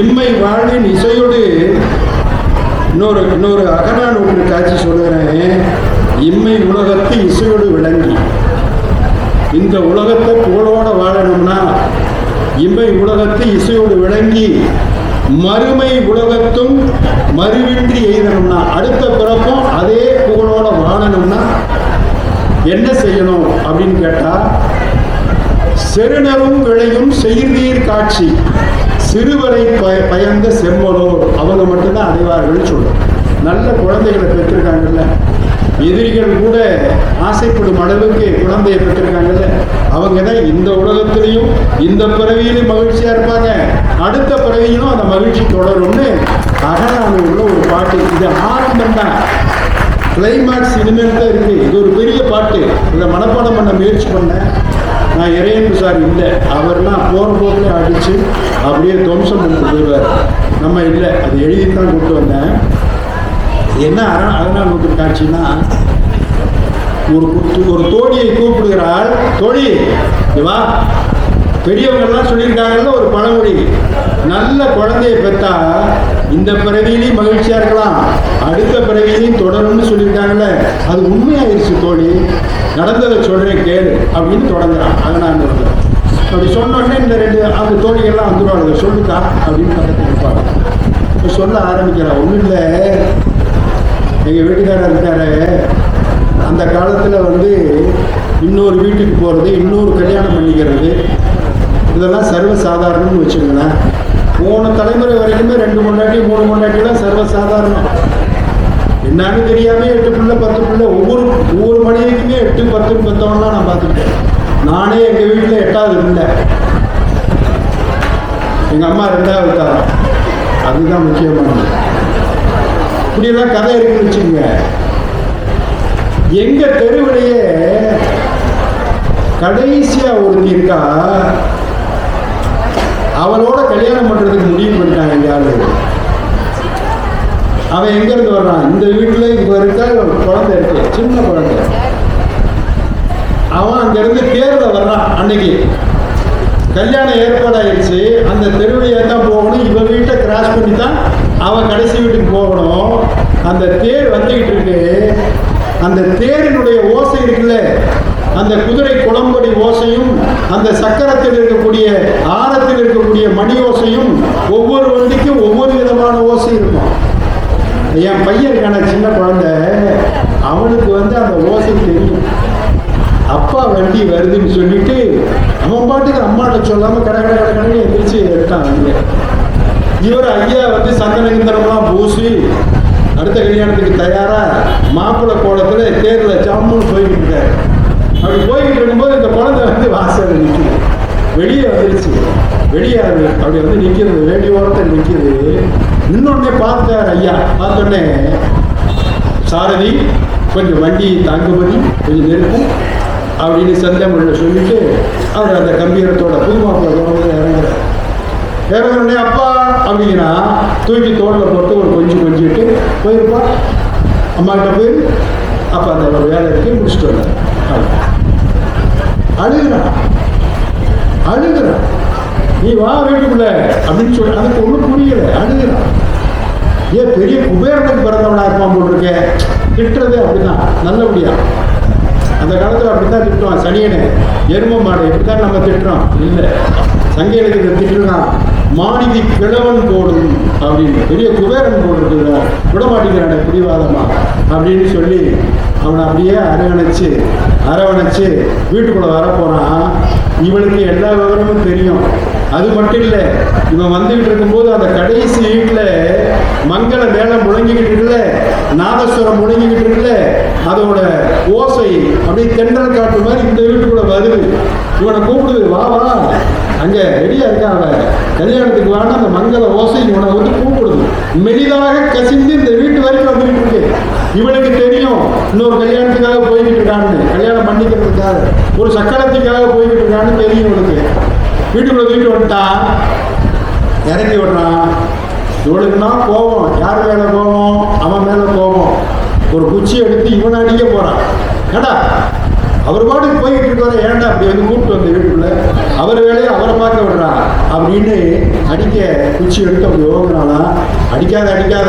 இம்மை வாழ்வின் இசையோடு இன்னொரு இன்னொரு அகநானூற்று காட்சி சொல்லுகிறேன். இம்மை உலகத்து இசையோடு விளங்கி. இந்த உலகத்தை புகழோட வாழணும்னா இம்மை உலகத்து இசையோடு விளங்கி மறுமை உலகத்தும் மறுவின்றி எய்தணும்னா அடுத்த பிறப்பும் அதே புகழோட வாழணும்னா என்ன செய்யணும் அப்படின்னு கேட்டா செருணரும் விளையும் செய்தீர் காட்சி. சிறுவரை பய- பயந்த செம்மலோர் அவங்க மட்டும்தான் அடைவார்கள் சொல்லும் நல்ல குழந்தைகளை பெற்றிருக்காங்கல்ல. எதிரிகள் கூட ஆசைப்படும் அளவுக்கு குழந்தையை பெற்றிருக்காங்கல்ல. அவங்க தான் இந்த உலகத்திலையும் இந்த பிறவியிலும் மகிழ்ச்சியா இருப்பாங்க. அடுத்த பிறவியிலும் அந்த மகிழ்ச்சி தொடரும்னு உள்ள ஒரு பாட்டு. இது ஆரம்பம் தான் கிளைமேக்ஸ் இனிமேல் தான் இருக்கு. இது ஒரு பெரிய பாட்டு. இதை மனப்பாடம் பண்ண முயற்சி பண்ணேன். நான் இறையன்பு சார் இல்லை. அவர்லாம் போகிற போக்கில் அடித்து அப்படியே துவம்சம் கொடுத்து போயிடுவார். நம்ம இல்லை அது எழுதி தான் கொண்டு வந்தேன். என்ன அரண அதனால் நூற்று காட்சின்னா ஒரு ஒரு தோழியை கூப்பிடுகிறாள். தோழி வா. பெரியவங்கெல்லாம் சொல்லியிருக்காங்கல்ல ஒரு பழமொழி. நல்ல குழந்தையை பெற்றா இந்த பிறவியிலையும் மகிழ்ச்சியா இருக்கலாம் அடுத்த பிறவியிலையும் தொடரும்னு சொல்லியிருக்காங்கல்ல அது உண்மையாயிருச்சு தோழி. நடந்ததை சொல்றேன் கேளு அப்படின்னு தொடங்குறான். அதை நான் அதனால் அப்படி சொன்னோடனே இந்த ரெண்டு அந்த தோழிகள்லாம் வந்துடுவாங்க சொல்லுக்கா அப்படின்னு பக்கத்தில் இருப்பாங்க இப்போ சொல்ல ஆரம்பிக்கிறான் ஒன்றும் இல்லை. எங்கள் வீட்டுக்காரர் இருக்காரு. அந்த காலத்தில் வந்து இன்னொரு வீட்டுக்கு போகிறது இன்னொரு கல்யாணம் பண்ணிக்கிறது. இதெல்லாம் சர்வ சாதாரணம்னு வச்சுக்கோங்களேன். போன தலைமுறை வரைக்குமே ரெண்டு முன்னாடி மூணு முன்னாடிலாம் சர்வ சாதாரணம் என்னன்னு தெரியாமல் எட்டு பிள்ளை பத்து பிள்ளை ஒவ்வொரு ஒவ்வொரு மனிதனுக்குமே எட்டு பத்து பத்தவன்லாம் நான் பார்த்துக்கிட்டேன் நானே எங்கள் வீட்டில் எட்டாவது இல்லை. எங்கள் அம்மா ரெண்டாவது தாரம் அதுதான் முக்கியமானது. இப்படியெல்லாம் கதை இருக்குன்னு வச்சுக்கோங்க. எங்கள் தெருவிலேயே கடைசியாக ஒருத்தி இருக்கா? அவளோட கல்யாணம் பண்றதுக்கு முடிவு பண்ணிட்டாங்க எங்கேயாவது அவன் எங்க இருந்து வர்றான்? இந்த வீட்டுல இப்ப இருக்க? ஒரு குழந்தை இருக்கு. சின்ன குழந்தை. அவன் அங்க இருந்து தேர்ல வர்றான் அன்னைக்கு. கல்யாணம் ஏற்பாடாயிடுச்சு அந்த தெருவழியா தான் போகணும். இவன் வீட்டை கிராஸ் பண்ணி தான் அவன் கடைசி வீட்டுக்கு போகணும். அந்த தேர் வந்துகிட்டு இருக்கு. அந்த தேரினுடைய ஓசை இருக்குல்ல? அந்த குதிரை குளம்படி ஓசையும் அந்த சக்கரத்தில் இருக்கக்கூடிய ஆரத்தில் இருக்கக்கூடிய மணி ஓசையும் ஒவ்வொரு வண்டிக்கும் ஒவ்வொரு விதமான ஓசை இருக்கும். என் பையன் இருக்கான சின்ன குழந்தை அவனுக்கு வந்து அந்த ஓசை தெரியும். அப்பா வண்டி வருதுன்னு சொல்லிட்டு அவன் பாட்டுக்கு அம்மாட்ட சொல்லாம கடை கடை கடை கடை எந்திரிச்சு எடுத்தான் வண்டியை இவர் ஐயா வந்து சந்தன பூசி அடுத்த கல்யாணத்துக்கு தயாரா மாப்பிள்ளை கோலத்துல தேர்ல ஜாமுன்னு போய்கிட்டு இருக்காரு. அப்படி போய்கிட்டு இருக்கும்போது இந்த குழந்தை வந்து வாசல்ல நிற்கிது வெளியே வந்துருச்சு. வெளியே அது அப்படி வந்து நிற்கிறது வேண்டி ஓரத்தில் நிற்கிது இன்னொன்னே பார்த்தார் ஐயா. பார்த்தோன்னே சாரதி கொஞ்சம் வண்டி தாங்குமதி கொஞ்சம் நெருக்கும் அப்படின்னு சந்தேகம்ல சொல்லிட்டு அவர் அந்த கம்பீரத்தோட புது மாப்பிள்ளை இறங்குறார். இறங்குறனே அப்பா அப்படிங்கன்னா தூக்கி தோட்டில் போட்டு ஒரு கொஞ்சம் கொஞ்சிட்டு போயிருப்பா. அம்மாக்கிட்ட போய் அப்போ அந்த வேலை இருக்கு முடிச்சுட்டு வந்தார். அழுகிறான் அழுகிறான் நீ வா வீட்டுக்குள்ள அப்படின்னு சொல்லி அதுக்கு ஒன்றும் புரியல அழுகிறான் ஏன் பெரிய குபேரனுக்கு பிறந்தவனா இருப்பான் போட்டிருக்கேன் திட்டுறது அப்படிதான் நல்லபடியா. அந்த காலத்தில் அப்படித்தான் திட்டுவான் சனியனை. எரும மாடு இப்படித்தான் நம்ம திட்டுறோம். இல்லை சங்க இலக்கியத்தை திட்டுறான் மாணிதி கிழவன் போடும் அப்படின்னு. பெரிய குபேரன் போடுறது விடமாட்டேங்கிறான பிடிவாதமா? அப்படின்னு சொல்லி அவனை அப்படியே அரவணைச்சு அரவணைச்சு வீட்டுக்குள்ளே வர இவனுக்கு எல்லா விவரமும் தெரியும். அது மட்டும் இல்லை இவன் வந்துகிட்டு இருக்கும்போது அந்த கடைசி வீட்டில் மங்கள வேலை முழங்கிக்கிட்டு இருக்குல்ல நாதஸ்வரம் முழங்கிக்கிட்டு இருக்குல்ல அதோட ஓசை அப்படியே தென்றல் காட்டு மாதிரி இந்த வீட்டுக்குள்ளே வருது. இவனை கூப்பிடுது வா வா. அங்கே ரெடியாக இருக்காங்க கல்யாணத்துக்கு வானா அந்த மங்கள ஓசை இவனை வந்து கூப்பிடுது. மெலிதாக கசிந்து இந்த வீட்டு வரைக்கும் வந்துகிட்டு இருக்கு. இவனுக்கு தெரியும் இன்னொரு கல்யாணத்துக்காக போய்கிட்டு இருக்கான்னு. கல்யாணம் பண்ணிக்கிறதுக்காக ஒரு சக்கரத்துக்காக போய்கிட்டு இருக்கான்னு தெரியும் இவனுக்கு. வீட்டுக்குள்ள வீட்டு வந்துட்டான் இறக்கி விடுறான் இவனுக்குன்னா கோபம். யார் மேலே கோபம்? அவன் மேலே கோபம். ஒரு குச்சி எடுத்து இவனை அடிக்க போகிறான் ஏடா அவர் பாட்டுக்கு போயிட்டு இருக்காரு ஏன்டா அப்படி வந்து கூப்பிட்டு வந்து வீட்டுக்குள்ள? அவர் வேலையை அவரை பார்க்க விடுறா. அப்படின்னு அடிக்க குச்சி எடுத்து அப்படி ஓகுனாலாம் அடிக்காத அடிக்காத.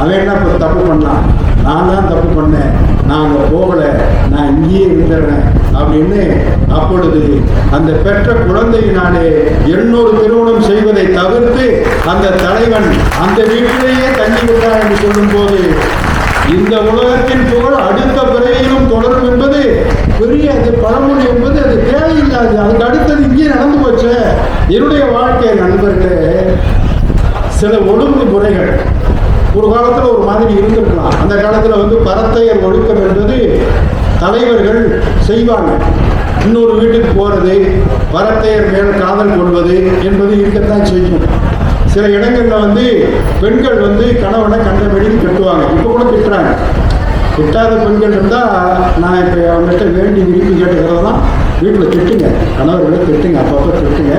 அவன் என்ன இப்போ தப்பு பண்ணான்? நான் தான் தப்பு பண்ணேன். நான் அங்கே போகலை. நான் இங்கேயே இருந்துடுறேன். அப்படின்னு அப்பொழுது அந்த பெற்ற குழந்தையினாலே எண்ணூறு திருமணம் செய்வதை தவிர்த்து அந்த தலைவன் அந்த வீட்டிலேயே தங்கி விட்டான் என்று சொல்லும்போது இந்த உலகத்தின் புகழ் அடுத்த பிறவியிலும் தொடரும் என்பது பெரிய அது பழமொழி என்பது அது தேவையில்லாது அதுக்கு அடுத்தது இங்கே நடந்து போச்சு என்னுடைய வாழ்க்கை நண்பர்களே சில ஒழுங்கு முறைகள். ஒரு காலத்தில் ஒரு மாதிரி இருந்திருக்கலாம். அந்த காலத்தில் வந்து பரத்தையர் ஒழுக்கம் என்பது தலைவர்கள் செய்வாங்க. இன்னொரு வீட்டுக்கு போகிறது பரத்தையர் மேல் காதல் கொள்வது என்பது இருக்கத்தான் செய்யும். சில இடங்களில் வந்து பெண்கள் வந்து கணவனை கண்டபடி கட்டுவாங்க. இப்போ கூட திட்டுறாங்க. திட்டாத பெண்கள் இருந்தால் நான் இப்போ அவங்ககிட்ட வேண்டி விரும்பி கேட்டுக்கிறதெல்லாம் வீட்டில் திட்டுங்க. கணவர்களை திட்டுங்க அப்பப்போ திட்டுங்க.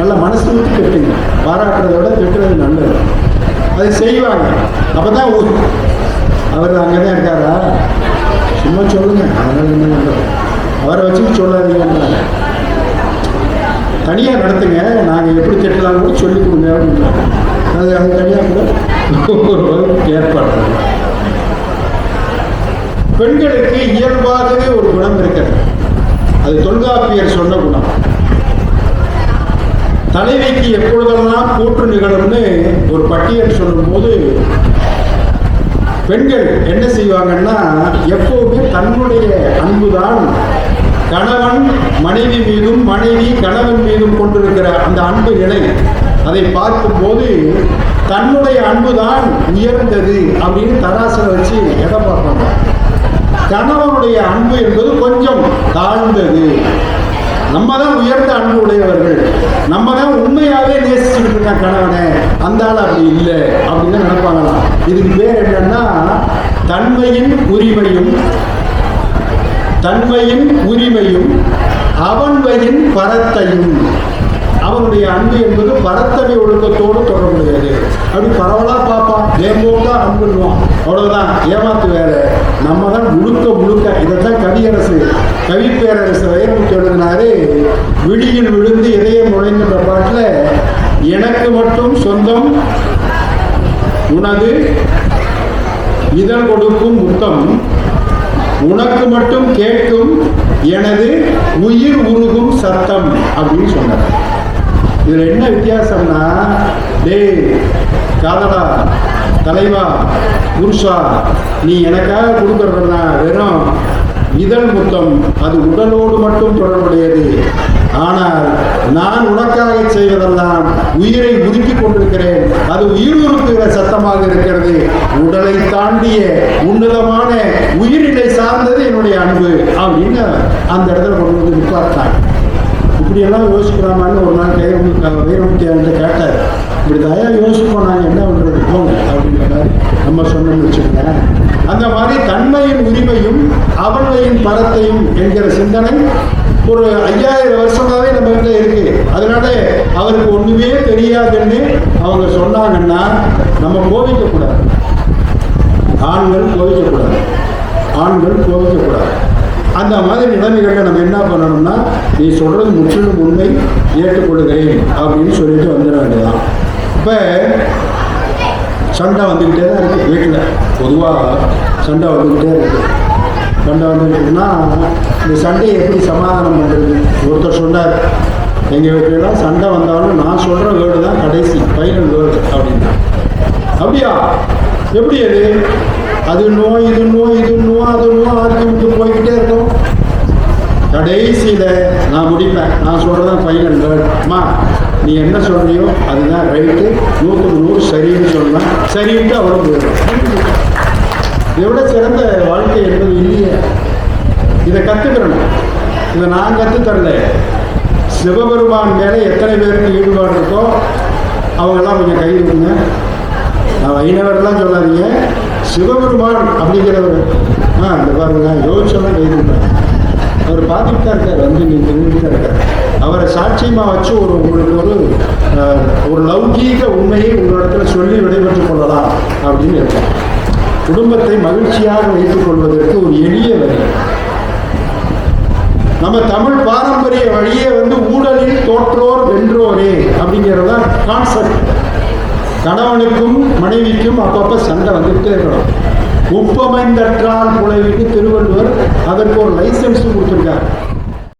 நல்ல மனசு விட்டு திட்டுங்க பாராட்டுறதை விட திட்டுறது நல்லது. அதை செய்வாங்க. அப்போ தான் அவர் அங்கே தான் இருக்காரா? சும்மா சொல்லுங்க. அதனால என்ன பண்ணுறது அவரை வச்சு சொல்லாதீங்கன்றாங்க தனியாக நடத்துங்க. நாங்கள் எப்படி திட்டலாம் கூட சொல்லி கொடுங்க அப்படின்றாங்க அது அது தனியாக கூட ஒரு ஏற்பாடு. பெண்களுக்கு இயல்பாகவே ஒரு குணம் இருக்கிறது. அது தொல்காப்பியர் சொன்ன குணம். தலைவிக்கு எப்பொழுதெல்லாம் கூற்று நிகழும்னு ஒரு பட்டியல் சொல்லும்போது பெண்கள் என்ன செய்வாங்கன்னா எப்போவுமே தன்னுடைய அன்புதான் கணவன் மனைவி மீதும் மனைவி கணவன் மீதும் கொண்டிருக்கிற அந்த அன்பு நிலை. அதை பார்க்கும்போது தன்னுடைய அன்புதான் உயர்ந்தது அப்படின்னு தராசில் வச்சு எதை பார்ப்பாங்க? கணவனுடைய அன்பு என்பது கொஞ்சம் தாழ்ந்தது. நம்ம தான் உயர்ந்த அன்பு உடையவர்கள். நம்ம தான் உண்மையாகவே நேசிச்சுட்டு இருக்கான் கணவனை. அந்த ஆள் அப்படி இல்லை அப்படின்னு நினைப்பாங்களாம். இதுக்கு பேர் என்னன்னா தன்மையின் உரிமையும் தன்மையின் உரிமையும் அவன்மையின் பரத்தையும். அவனுடைய அன்பு என்பது பரத்தடி ஒழுக்கத்தோடு தொடர்புடையது. அப்படி பரவலாக பார்ப்பான். ஏம்போக்கா அன்புன்னுவான். அவ்வளவுதான். ஏமாத்து வேலை. நம்ம தான் முழுக்க முழுக்க இதைத்தான் கவியரசு. கவிப்பேரரசு வைரமுத்து எழுதினாரு விழியில் விழுந்து இதயம் நுழைந்துன்ற பாட்டில் எனக்கு மட்டும் சொந்தம் உனது இதழ் கொடுக்கும் முத்தம் உனக்கு மட்டும் கேட்கும் எனது உயிர் உருகும் சத்தம் அப்படின்னு சொன்னார். இதுல என்ன வித்தியாசம்னா டேய் காதலா தலைவா புருஷா நீ எனக்காக கொடுக்கறதெல்லாம் வெறும் இதழ் முத்தம். அது உடலோடு மட்டும் தொடர்புடையது. ஆனால் நான் உனக்காக செய்வதெல்லாம் உயிரை உருக்கி கொண்டிருக்கிறேன். அது உயிர் உருக்குகிற சத்தமாக இருக்கிறது. உடலை தாண்டிய உன்னதமான உயிரினை சார்ந்தது என்னுடைய அன்பு. அப்படின்னு அந்த இடத்துல கொண்டு வந்து நிப்பாட்டாங்க இப்படியெல்லாம் யோசிக்கலாமான்னு ஒரு நாள் கைரமுத்து வைரமுத்தி அவன்கிட்ட கேட்டார். இப்படி தயா யோசிப்போம் நாங்கள் என்ன பண்ணுறது போங்க அப்படின்ற மாதிரி நம்ம சொன்னோம்னு வச்சுக்கோங்களேன் அந்த மாதிரி தன்மையின் உரிமையும் அவன்மையின் பரத்தையும் என்கிற சிந்தனை ஒரு ஐயாயிரம் வருஷமாவே நம்ம கிட்ட இருக்கு. அதனால அவருக்கு ஒண்ணுமே தெரியாதுன்னு அவங்க சொன்னாங்கன்னா நம்ம கோபிக்கக்கூடாது ஆண்கள் கோபிக்கக்கூடாது ஆண்கள் கோபிக்கக்கூடாது அந்த மாதிரி நிலைமைகளில் நம்ம என்ன பண்ணணும்னா நீ சொல்றது முற்றிலும் உண்மை ஏற்றுக்கொள்கிறேன் அப்படின்னு சொல்லிட்டு வந்துட வேண்டியதான் இப்போ சண்டை வந்துக்கிட்டே தான் இருக்குது வீட்டில். பொதுவாக சண்டை வந்துக்கிட்டே இருக்குது சண்டை வந்துக்கிட்டுன்னா இந்த சண்டையை எப்படி சமாதானம் பண்ணுறது ஒருத்தர் சொன்னார் எங்கள் வீட்டிலலாம் சண்டை வந்தாலும் நான் சொல்கிற வேர்டு தான் கடைசி ஃபைனல் வேர்டு அப்படின்னா. அப்படியா? எப்படி அது? அது நோய் இது நோய் இது நோய் அது நோய் அது விட்டு போய்கிட்டே இருக்கும். கடைசியில் நான் முடிப்பேன். நான் சொல்கிறதான் ஃபைனல் வேர்டு அம்மா நீ என்ன சொல்றியோ அதுதான் ரைட்டு நூற்றுக்கு நூறு சரின்னு சொன்னா சரின்ட்டு அவரும் போயிடும் எவ்வளோ சிறந்த வாழ்க்கை என்பது இல்லையே. இதை கற்றுக்கிறணும் இதை நான் கற்றுத்தரல சிவபெருமான் மேலே எத்தனை பேருக்கு ஈடுபாடு இருக்கோ அவங்கெல்லாம் கொஞ்சம் கை விடுங்க நான் வைணவர்லாம் சொல்லாதீங்க. சிவபெருமான் அப்படிங்கிறவர் ஆ இந்த பாருங்க யோசிச்செல்லாம் கை அவர் பார்த்துட்டு தான் இருக்கார் வந்து நீ தெரிஞ்சுட்டு தான் இருக்கார். அவரை சாட்சியமாக வச்சு ஒரு உங்களுக்கு ஒரு அஹ், ஒரு லௌகீக உண்மையை உங்களிடத்துல சொல்லி விடைபெற்றுக் கொள்ளலாம் அப்படின்னு இருக்கார். குடும்பத்தை மகிழ்ச்சியாக வைத்துக் கொள்வதற்கு ஒரு எளிய வழி. நம்ம தமிழ் பாரம்பரிய வழியே வந்து ஊழலில் தோற்றோர் வென்றோரே அப்படிங்கிறது தான் கான்செப்ட் கணவனுக்கும் மனைவிக்கும் அப்பப்போ சண்டை வந்துகிட்டே இருக்கணும். உப்பமைந்தற்றால் புலவிக்கு திருவள்ளுவர் அதற்கு ஒரு லைசன்ஸும் கொடுத்துருக்காரு.